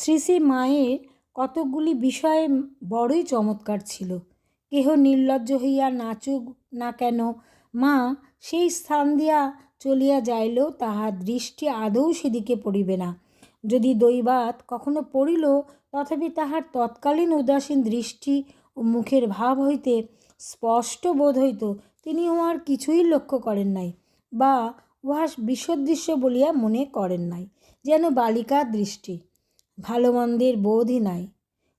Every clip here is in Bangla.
শ্রী শ্রী মায়ের কতকগুলি বিষয়ে বড়ই চমৎকার ছিল। কেহ নির্লজ্জ হইয়া নাচুক না কেন? মা সেই স্থান দিয়া চলিয়া যাইলেও তাহার দৃষ্টি আদৌ সেদিকে পড়িবে না। যদি দৈবাত কখনো পড়িল, তথাপি তাহার তৎকালীন উদাসীন দৃষ্টি ও মুখের ভাব হইতে স্পষ্ট বোধ হইত তিনি উহার কিছুই লক্ষ্য করেন নাই বা উহা বিসদৃশ্য বলিয়া মনে করেন নাই, যেন বালিকার দৃষ্টি। ভালো মন্দের বোধই নাই।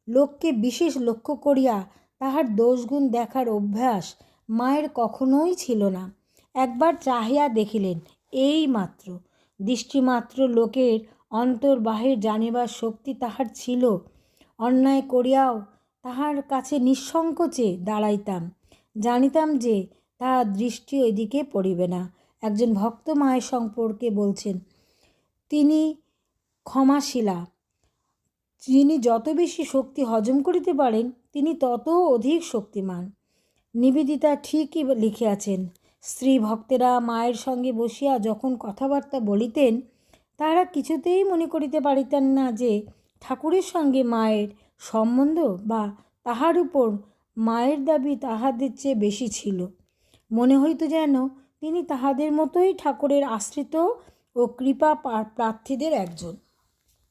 লোককে বিশেষ লক্ষ্য করিয়া তাহার দোষগুণ দেখার অভ্যাস মায়ের কখনোই ছিল না। একবার চাহিয়া দেখিলেন, এই মাত্র। দৃষ্টিমাত্র লোকের অন্তর বাহির জানিবার শক্তি তাহার ছিল। অন্যায় করিয়াও তাহার কাছে নিঃসংকোচে দাঁড়াইতাম। জানিতাম যে তাহার দৃষ্টি ওইদিকে পড়িবে না। একজন ভক্ত মায়ের সম্পর্কে বলছেন, তিনি ক্ষমাশীলা যিনি যত বেশি শক্তি হজম করিতে পারেন, তিনি তত অধিক শক্তিমান। নিবেদিতা ঠিকই লিখিয়াছেন, স্ত্রী ভক্তেরা মায়ের সঙ্গে বসিয়া যখন কথাবার্তা বলিতেন, তাহারা কিছুতেই মনে করিতে পারিতেন না যে, ঠাকুরের সঙ্গে মায়ের সম্বন্ধ বা তাহার উপর মায়ের দাবি তাহাদের চেয়ে বেশি ছিল। মনে হইত যেন তিনি তাহাদের মতোই ঠাকুরের আশ্রিত ও কৃপা প্রার্থীদের একজন।